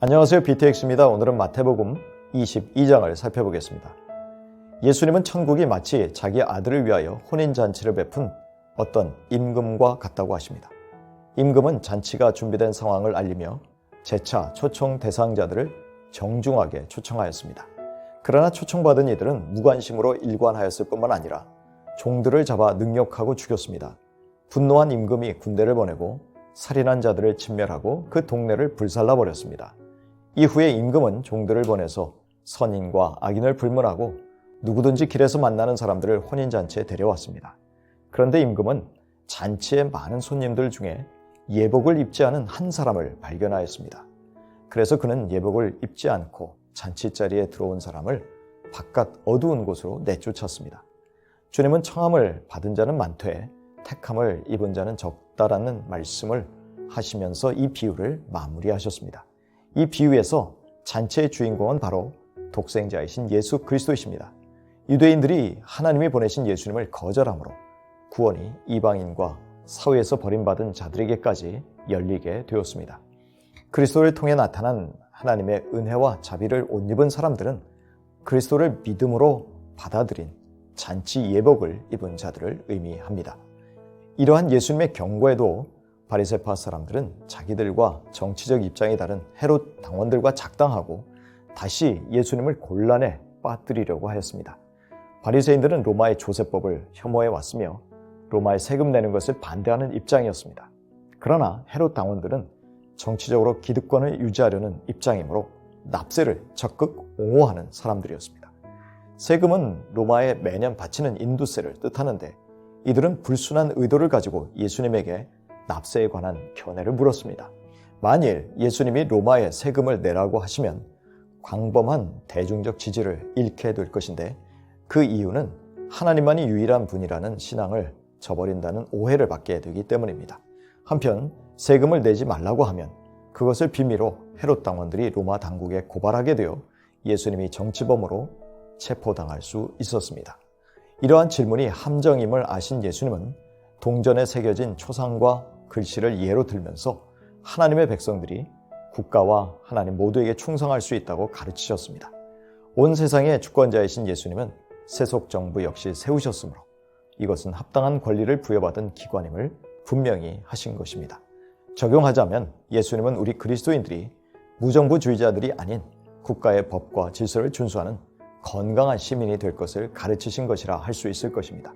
안녕하세요. BTX입니다. 오늘은 마태복음 22장을 살펴보겠습니다. 예수님은 천국이 마치 자기 아들을 위하여 혼인잔치를 베푼 어떤 임금과 같다고 하십니다. 임금은 잔치가 준비된 상황을 알리며 재차 초청 대상자들을 정중하게 초청하였습니다. 그러나 초청받은 이들은 무관심으로 일관하였을 뿐만 아니라 종들을 잡아 능욕하고 죽였습니다. 분노한 임금이 군대를 보내고 살인한 자들을 진멸하고 그 동네를 불살라 버렸습니다. 이후에 임금은 종들을 보내서 선인과 악인을 불문하고 누구든지 길에서 만나는 사람들을 혼인잔치에 데려왔습니다. 그런데 임금은 잔치에 많은 손님들 중에 예복을 입지 않은 한 사람을 발견하였습니다. 그래서 그는 예복을 입지 않고 잔치 자리에 들어온 사람을 바깥 어두운 곳으로 내쫓았습니다. 주님은 청함을 받은 자는 많되 택함을 입은 자는 적다라는 말씀을 하시면서 이 비유를 마무리하셨습니다. 이 비유에서 잔치의 주인공은 바로 독생자이신 예수 그리스도이십니다. 유대인들이 하나님이 보내신 예수님을 거절함으로 구원이 이방인과 사회에서 버림받은 자들에게까지 열리게 되었습니다. 그리스도를 통해 나타난 하나님의 은혜와 자비를 옷 입은 사람들은 그리스도를 믿음으로 받아들인 잔치 예복을 입은 자들을 의미합니다. 이러한 예수님의 경고에도 바리새파 사람들은 자기들과 정치적 입장이 다른 헤롯 당원들과 작당하고 다시 예수님을 곤란에 빠뜨리려고 하였습니다. 바리새인들은 로마의 조세법을 혐오해 왔으며 로마에 세금 내는 것을 반대하는 입장이었습니다. 그러나 헤롯 당원들은 정치적으로 기득권을 유지하려는 입장이므로 납세를 적극 옹호하는 사람들이었습니다. 세금은 로마에 매년 바치는 인두세를 뜻하는데 이들은 불순한 의도를 가지고 예수님에게 납세에 관한 견해를 물었습니다. 만일 예수님이 로마에 세금을 내라고 하시면 광범한 대중적 지지를 잃게 될 것인데 그 이유는 하나님만이 유일한 분이라는 신앙을 저버린다는 오해를 받게 되기 때문입니다. 한편 세금을 내지 말라고 하면 그것을 비밀로 헤롯 당원들이 로마 당국에 고발하게 되어 예수님이 정치범으로 체포당할 수 있었습니다. 이러한 질문이 함정임을 아신 예수님은 동전에 새겨진 초상과 글씨를 예로 들면서 하나님의 백성들이 국가와 하나님 모두에게 충성할 수 있다고 가르치셨습니다. 온 세상의 주권자이신 예수님은 세속 정부 역시 세우셨으므로 이것은 합당한 권리를 부여받은 기관임을 분명히 하신 것입니다. 적용하자면 예수님은 우리 그리스도인들이 무정부주의자들이 아닌 국가의 법과 질서를 준수하는 건강한 시민이 될 것을 가르치신 것이라 할 수 있을 것입니다.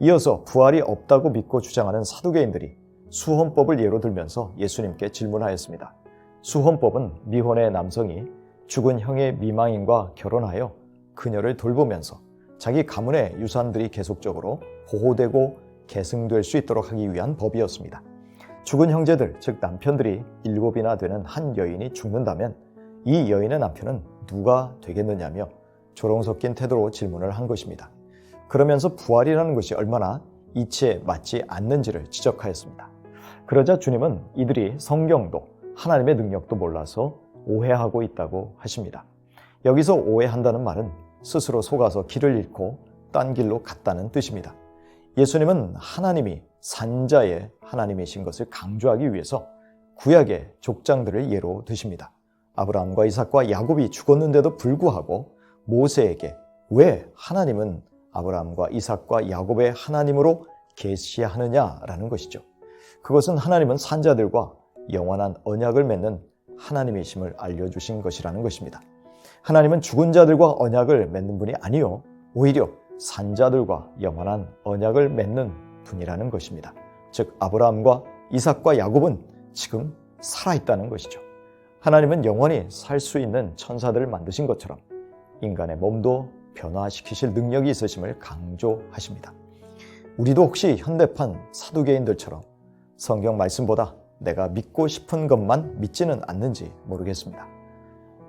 이어서 부활이 없다고 믿고 주장하는 사두개인들이 수혼법을 예로 들면서 예수님께 질문하였습니다. 수혼법은 미혼의 남성이 죽은 형의 미망인과 결혼하여 그녀를 돌보면서 자기 가문의 유산들이 계속적으로 보호되고 계승될 수 있도록 하기 위한 법이었습니다. 죽은 형제들, 즉 남편들이 일곱이나 되는 한 여인이 죽는다면 이 여인의 남편은 누가 되겠느냐며 조롱 섞인 태도로 질문을 한 것입니다. 그러면서 부활이라는 것이 얼마나 이치에 맞지 않는지를 지적하였습니다. 그러자 주님은 이들이 성경도 하나님의 능력도 몰라서 오해하고 있다고 하십니다. 여기서 오해한다는 말은 스스로 속아서 길을 잃고 딴 길로 갔다는 뜻입니다. 예수님은 하나님이 산자의 하나님이신 것을 강조하기 위해서 구약의 족장들을 예로 드십니다. 아브라함과 이삭과 야곱이 죽었는데도 불구하고 모세에게 왜 하나님은 아브라함과 이삭과 야곱의 하나님으로 계시하느냐라는 것이죠. 그것은 하나님은 산자들과 영원한 언약을 맺는 하나님이심을 알려주신 것이라는 것입니다. 하나님은 죽은 자들과 언약을 맺는 분이 아니요 오히려 산자들과 영원한 언약을 맺는 분이라는 것입니다. 즉 아브라함과 이삭과 야곱은 지금 살아있다는 것이죠. 하나님은 영원히 살 수 있는 천사들을 만드신 것처럼 인간의 몸도 변화시키실 능력이 있으심을 강조하십니다. 우리도 혹시 현대판 사두개인들처럼 성경 말씀보다 내가 믿고 싶은 것만 믿지는 않는지 모르겠습니다.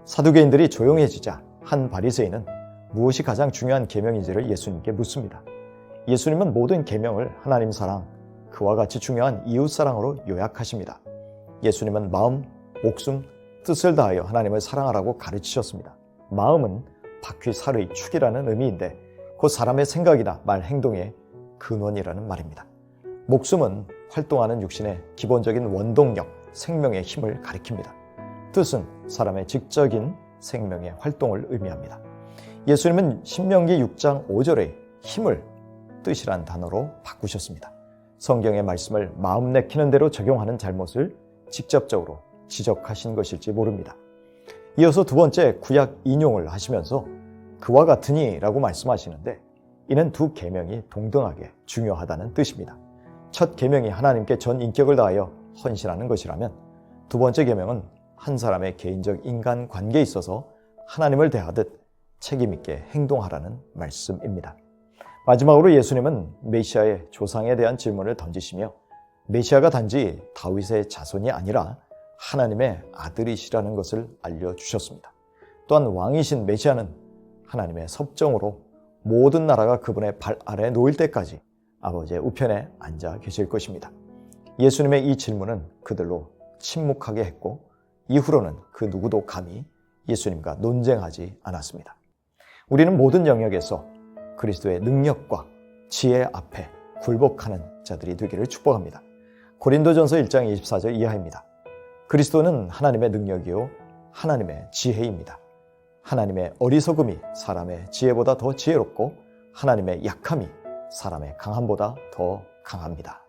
사두개인들이 조용해지자 한 바리새인은 무엇이 가장 중요한 계명인지를 예수님께 묻습니다. 예수님은 모든 계명을 하나님 사랑, 그와 같이 중요한 이웃 사랑으로 요약하십니다. 예수님은 마음, 목숨, 뜻을 다하여 하나님을 사랑하라고 가르치셨습니다. 마음은 바퀴 살의 축이라는 의미인데 그 사람의 생각이나 말 행동의 근원이라는 말입니다. 목숨은 활동하는 육신의 기본적인 원동력, 생명의 힘을 가리킵니다. 뜻은 사람의 직적인 생명의 활동을 의미합니다. 예수님은 신명기 6장 5절의 힘을 뜻이란 단어로 바꾸셨습니다. 성경의 말씀을 마음 내키는 대로 적용하는 잘못을 직접적으로 지적하신 것일지 모릅니다. 이어서 두 번째 구약 인용을 하시면서 그와 같으니라고 말씀하시는데 이는 두 계명이 동등하게 중요하다는 뜻입니다. 첫 계명이 하나님께 전 인격을 다하여 헌신하는 것이라면 두 번째 계명은 한 사람의 개인적 인간 관계에 있어서 하나님을 대하듯 책임 있게 행동하라는 말씀입니다. 마지막으로 예수님은 메시아의 조상에 대한 질문을 던지시며 메시아가 단지 다윗의 자손이 아니라 하나님의 아들이시라는 것을 알려주셨습니다. 또한 왕이신 메시아는 하나님의 섭정으로 모든 나라가 그분의 발 아래 놓일 때까지 아버지의 우편에 앉아 계실 것입니다. 예수님의 이 질문은 그들로 침묵하게 했고 이후로는 그 누구도 감히 예수님과 논쟁하지 않았습니다. 우리는 모든 영역에서 그리스도의 능력과 지혜 앞에 굴복하는 자들이 되기를 축복합니다. 고린도전서 1장 24절 이하입니다. 그리스도는 하나님의 능력이요 하나님의 지혜입니다. 하나님의 어리석음이 사람의 지혜보다 더 지혜롭고 하나님의 약함이 사람의 강함보다 더 강합니다.